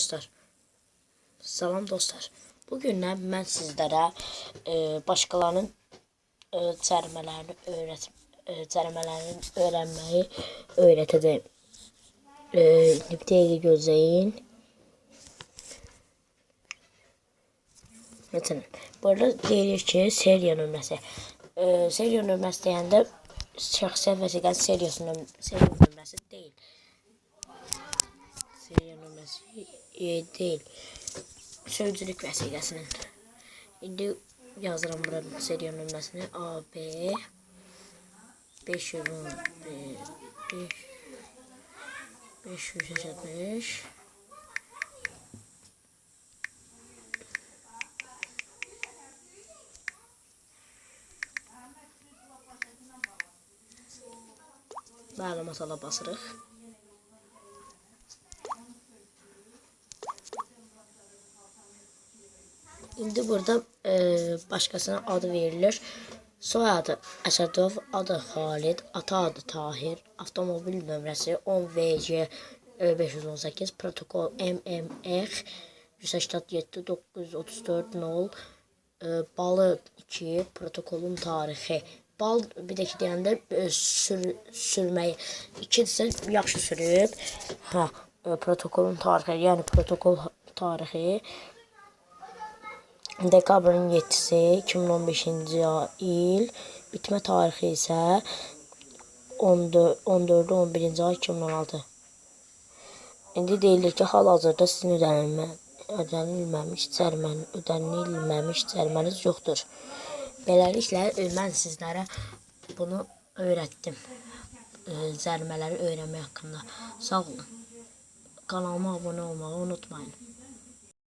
Dostlar. Salam dostlar. Bugün mən sizlərə e, başqalarının e, cərimələrini öyrət e, cərimələrini öyrənməyi öyrətəcəyim. E, bir burada deyilir ki, seriya nömrəsi. E, seriya nömrəsi deyəndə şəxsiyyət vəsiqəsi seriyası nöm seriya. Seriya nömrəsi e, deyil. Sözcülük vəsiqəsinin. İndi yazıram buranın seriya nömrəsini AB 515 585 Məlumat ala basırıq. İndi burada e, başqasına adı verilir. Soyadı Əsədov, adı Xalid, ata adı Tahir, avtomobil nömrəsi 10VC 518, protokol MMX 187 934 0 e, balı 2, protokolun tarixi. Bal bir də ki deyəndə e, sür, sürməyi 2-dirsə yaxşı sürüb. Hə, e, protokolun tarixi, yəni protokol tarixi Dekabrın 7-si 2015-ci il, bitmə tarixi isə 14-ü 11-ci ay 2016. İndi deyilir ki, hal-hazırda sizin ödənilmə, ödənilməmiş cərimənin ödənilməmiş cəriməniz yoxdur. Beləliklə mən sizlərə bunu öyrətdim. Cərimələri öyrənmək haqqında. Sağ olun. Kanalıma abunə olmağı unutmayın.